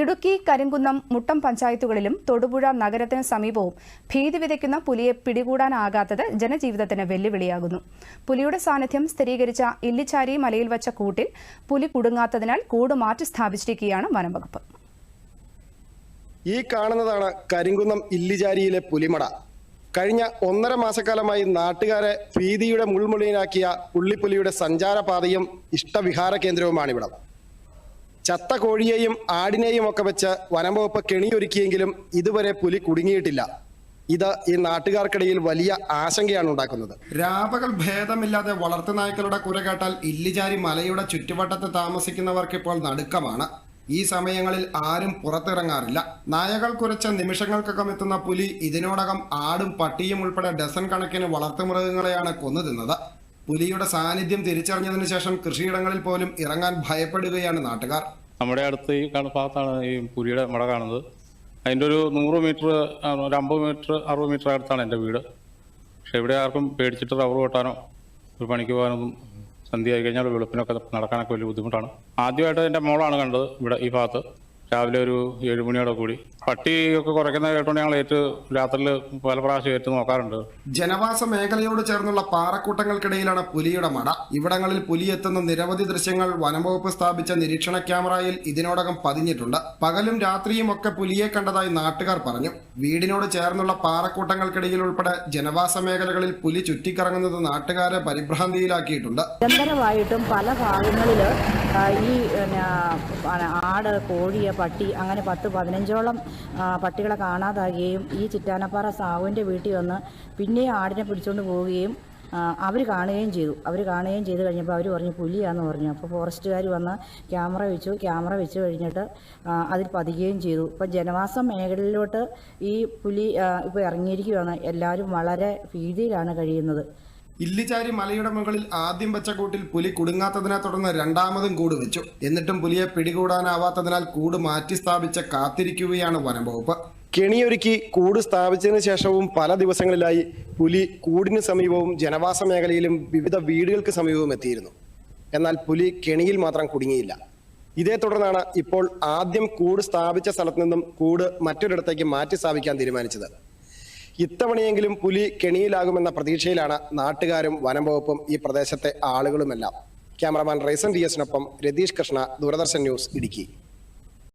ഇടുക്കി കരിങ്കുന്നം മുട്ടം പഞ്ചായത്തുകളിലും തൊടുപുഴ നഗരത്തിന് സമീപവും ഭീതി വിതയ്ക്കുന്ന പുലിയെ പിടികൂടാനാകാത്തത് ജനജീവിതത്തിന് വെല്ലുവിളിയാകുന്നു. പുലിയുടെ സാന്നിധ്യം സ്ഥിരീകരിച്ച ഇല്ലിച്ചാരി മലയിൽ വച്ച കൂട്ടിൽ പുലി കുടുങ്ങാത്തതിനാൽ കൂട് മാറ്റി സ്ഥാപിച്ചിരിക്കുകയാണ് വനംവകുപ്പ്. ഈ കാണുന്നതാണ് കരിങ്കുന്നം ഇല്ലിചാരിയിലെ പുലിമട. കഴിഞ്ഞ ഒന്നര മാസക്കാലമായി നാട്ടുകാരെ ഭീതിയുടെ മുൾമുളിയിലാക്കിയ പുള്ളിപ്പുലിയുടെ സഞ്ചാരപാതയും ഇഷ്ടവിഹാര കേന്ദ്രവുമാണിവിടം. ചത്ത കോഴിയെയും ആടിനെയും ഒക്കെ വെച്ച് വനംവകുപ്പ് കെണിയൊരുക്കിയെങ്കിലും ഇതുവരെ പുലി കുടുങ്ങിയിട്ടില്ല. ഇത് ഈ നാട്ടുകാർക്കിടയിൽ വലിയ ആശങ്കയാണ് ഉണ്ടാക്കുന്നത്. രാപകൽ ഭേദമില്ലാതെ വളർത്തുനായ്ക്കളുടെ കുര കേട്ടാൽ ഇല്ലിജാരി മലയുടെ ചുറ്റുവട്ടത്ത് താമസിക്കുന്നവർക്ക് ഇപ്പോൾ നടുക്കമാണ്. ഈ സമയങ്ങളിൽ ആരും പുറത്തിറങ്ങാറില്ല. നായകൾ കുരച്ച നിമിഷങ്ങൾക്കകം എത്തുന്ന പുലി ഇതിനോടകം ആടും പട്ടിയും ഉൾപ്പെടെ ഡസൻ കണക്കിന് വളർത്തുമൃഗങ്ങളെയാണ് കൊന്നു തിന്നത്. പുലിയുടെ സാന്നിധ്യം തിരിച്ചറിഞ്ഞതിന് ശേഷം കൃഷിയിടങ്ങളിൽ പോലും ഇറങ്ങാൻ ഭയപ്പെടുകയാണ് നാട്ടുകാർ. നമ്മുടെ അടുത്ത് ഈ ഭാഗത്താണ് ഈ പുലിയുടെ മട കാണുന്നത്. അതിന്റെ ഒരു നൂറ് മീറ്റർ ഒരു അമ്പത് മീറ്റർ അറുപത് മീറ്റർ അടുത്താണ് എന്റെ വീട്. പക്ഷെ ഇവിടെ ആർക്കും പേടിച്ചിട്ട് റബ്ബർ വെട്ടാനോ ഒരു പണിക്ക് പോകാനൊന്നും സന്ധ്യ ആയി കഴിഞ്ഞാൽ വെളുപ്പിനൊക്കെ നടക്കാനൊക്കെ വലിയ ബുദ്ധിമുട്ടാണ്. ആദ്യമായിട്ട് എന്റെ മോളാണ് കണ്ടത് ഇവിടെ ഈ ഭാഗത്ത്. രാവിലെ ഒരു ഏഴ് മണിയോടെ കൂടി. പട്ടിയൊക്കെ കുറയ്ക്കുന്ന കേട്ടോണ്ട് ഞങ്ങൾ ഏറ്റ് രാത്രിയിൽ പല പ്രാവശ്യം ഏറ്റ് നോക്കാറുണ്ട്. ജനവാസ മേഖലയോട് ചേർന്നുള്ള പാറക്കൂട്ടങ്ങൾക്കിടയിലാണ് പുലിയുടെ മട. ഇവിടങ്ങളിൽ പുലി എത്തുന്ന നിരവധി ദൃശ്യങ്ങൾ വനംവകുപ്പ് സ്ഥാപിച്ച നിരീക്ഷണ ക്യാമറയിൽ ഇതിനോടകം പതിഞ്ഞിട്ടുണ്ട്. പകലും രാത്രിയും ഒക്കെ പുലിയെ കണ്ടതായി നാട്ടുകാർ പറഞ്ഞു. വീടിനോട് ചേർന്നുള്ള പാറക്കൂട്ടങ്ങൾക്കിടയിൽ ഉൾപ്പെടെ ജനവാസ മേഖലകളിൽ പുലി ചുറ്റിക്കറങ്ങുന്നത് നാട്ടുകാരെ പരിഭ്രാന്തിയിലാക്കിയിട്ടുണ്ട്. നിരന്തരമായിട്ടും പല ഭാഗങ്ങളിൽ ഈ പിന്നെ, ആട് കോഴി പട്ടി അങ്ങനെ പത്ത് പതിനഞ്ചോളം പട്ടികളെ കാണാതാകുകയും ഈ ചിറ്റാനപ്പാറ സാവുവിന്റെ വീട്ടിൽ വന്ന് പിന്നെയും ആടിനെ പിടിച്ചുകൊണ്ട് പോവുകയും അവർ കാണുകയും ചെയ്തു. അവർ കാണുകയും ചെയ്ത് കഴിഞ്ഞപ്പോൾ അവർ പറഞ്ഞു പുലിയാന്ന് പറഞ്ഞു. അപ്പോൾ ഫോറസ്റ്റുകാർ വന്ന് ക്യാമറ വെച്ചു. ക്യാമറ വെച്ച് കഴിഞ്ഞിട്ട് അതിൽ പതിക്കുകയും ചെയ്തു. ഇപ്പം ജനവാസ മേഖലയിലോട്ട് ഈ പുലി ഇപ്പോൾ ഇറങ്ങിയിരിക്കുകയാണ് എല്ലാവരും വളരെ ഭീതിയിലാണ് കഴിയുന്നത്. ഇല്ലിച്ചാരി മലയുടെ മുകളിൽ ആദ്യം വെച്ച കൂട്ടിൽ പുലി കുടുങ്ങാത്തതിനെ തുടർന്ന് രണ്ടാമതും കൂട് വെച്ചു. എന്നിട്ടും പുലിയെ പിടികൂടാനാവാത്തതിനാൽ കൂട് മാറ്റി സ്ഥാപിച്ച് കാത്തിരിക്കുകയാണ് വനംവകുപ്പ്. കെണിയൊരുക്കി കൂട് സ്ഥാപിച്ചതിന് ശേഷവും പല ദിവസങ്ങളിലായി പുലി കൂടിന് സമീപവും ജനവാസ മേഖലയിലും വിവിധ വീടുകൾക്ക് സമീപവും എത്തിയിരുന്നു. എന്നാൽ പുലി കെണിയിൽ മാത്രം കുടുങ്ങിയില്ല. ഇതേ തുടർന്നാണ് ഇപ്പോൾ ആദ്യം കൂട് സ്ഥാപിച്ച സ്ഥലത്ത് നിന്നും കൂട് മറ്റൊരിടത്തേക്ക് മാറ്റി സ്ഥാപിക്കാൻ തീരുമാനിച്ചത്. ഇത്തവണയെങ്കിലും പുലി കെണിയിലാകുമെന്ന പ്രതീക്ഷയിലാണ് നാട്ടുകാരും വനംവകുപ്പും ഈ പ്രദേശത്തെ ആളുകളുമെല്ലാം. ക്യാമറമാൻ റൈസൻ ഡി എസിനൊപ്പം രതീഷ് കൃഷ്ണ ദൂരദർശൻ ന്യൂസ് ഇടുക്കി.